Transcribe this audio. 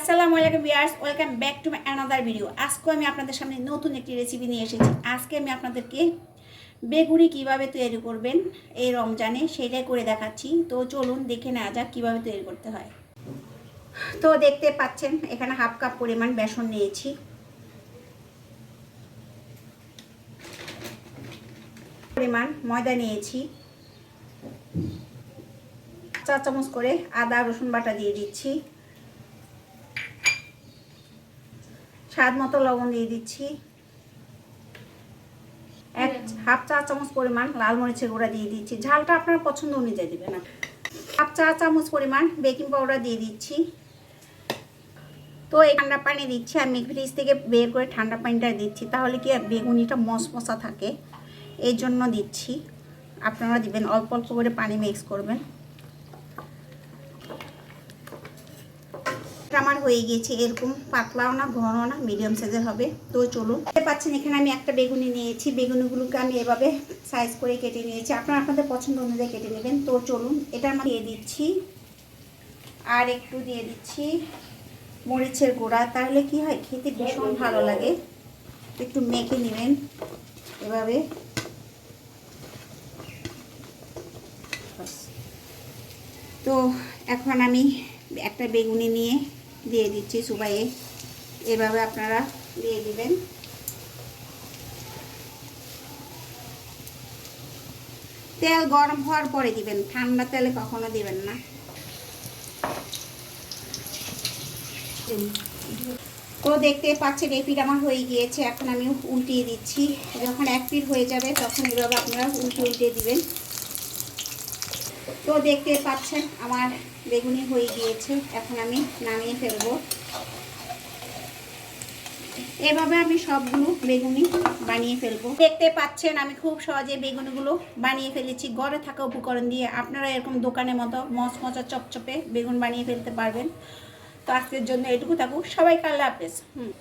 আসসালামু আলাইকুম viewers, welcome back to my another video আজকে আমি আপনাদের সামনে নতুন একটি রেসিপি নিয়ে এসেছি। আজকে আমি আপনাদেরকে বেগুনি কীভাবে তৈরি করবেন এই রমজানে সেটাই করে দেখাচ্ছি। তো চলুন দেখে নেওয়া যাক কীভাবে তৈরি করতে হয়। তো দেখতে পাচ্ছেন, এখানে হাফ কাপ পরিমাণ বেসন নিয়েছি। পরিমাণ ময়দা নিয়েছি। চা চামচ করে আদা রসুন বাটা দিয়ে দিচ্ছি। স্বাদ মতো লবণ দিয়ে দিচ্ছি। এক হাফ চা চামচ পরিমাণ লাল মরিচের গুঁড়া দিয়ে দিচ্ছি। ঝালটা আপনার পছন্দ অনুযায়ী দেবেন। হাফ চা চামচ পরিমাণ বেকিং পাউডার দিয়ে দিচ্ছি। তো এই ঠান্ডা পানি দিচ্ছি। আমি ফ্রিজ থেকে বের করে ঠান্ডা পানিটা দিচ্ছি। তাহলে কি বেগুনিটা মশমশা থাকে। এই জন্য দিচ্ছি। আপনারা দিবেন। অল্প অল্প করে পানি মিক্স করবেন। আমার হয়ে গিয়েছে, এরকম পাতলাও না, ঘনও না মিডিয়াম সাইজের হবে। তো চলুন। দেখতে পাচ্ছেন, এখানে আমি একটা বেগুনি নিয়েছি। বেগুনিগুলোকে আমি এভাবে সাইজ করে কেটে নিয়েছি। আপনারা আপনাদের পছন্দ অনুযায়ী কেটে নেবেন। তো চলুন, এটা আমি দিয়ে দিচ্ছি। আর একটু দিয়ে দিচ্ছি মরিচের গোড়া। তাহলে কি হয়, খেতে ভীষণ ভালো লাগে। একটু মেখে নেবেন এভাবে। তো এখন আমি একটা বেগুনি নিয়ে দিয়ে দিচ্ছি সুবাইয়ে এভাবে আপনারা দিয়ে দিবেন। তেল গরম হওয়ার পরে দিবেন, ঠান্ডা তেলে কখনো দিবেন না। তো দেখতে পাচ্ছেন এই পিঠ আমার হয়ে গিয়েছে। এখন আমি উল্টিয়ে দিচ্ছি। যখন এক পিঠ হয়ে যাবে, তখন এভাবে আপনারা উল্টে উল্টে দিবেন। তো দেখতে পাচ্ছেন, আমার বেগুনি হয়ে গিয়েছে। এখন আমি নামিয়ে ফেলব। এভাবে আমি সবগুলো বেগুনি বানিয়ে ফেলব। দেখতে পাচ্ছেন, আমি খুব সহজে বেগুনগুলো বানিয়ে ফেলেছি। ঘরে থাকা উপকরণ দিয়ে আপনারা এরকম দোকানের মতো মচমচা, চপচপে বেগুন বানিয়ে ফেলতে পারবেন। তো আজকের জন্য এটুকু থাকুক। সবাই কাল্লা হাফেজ। হুম।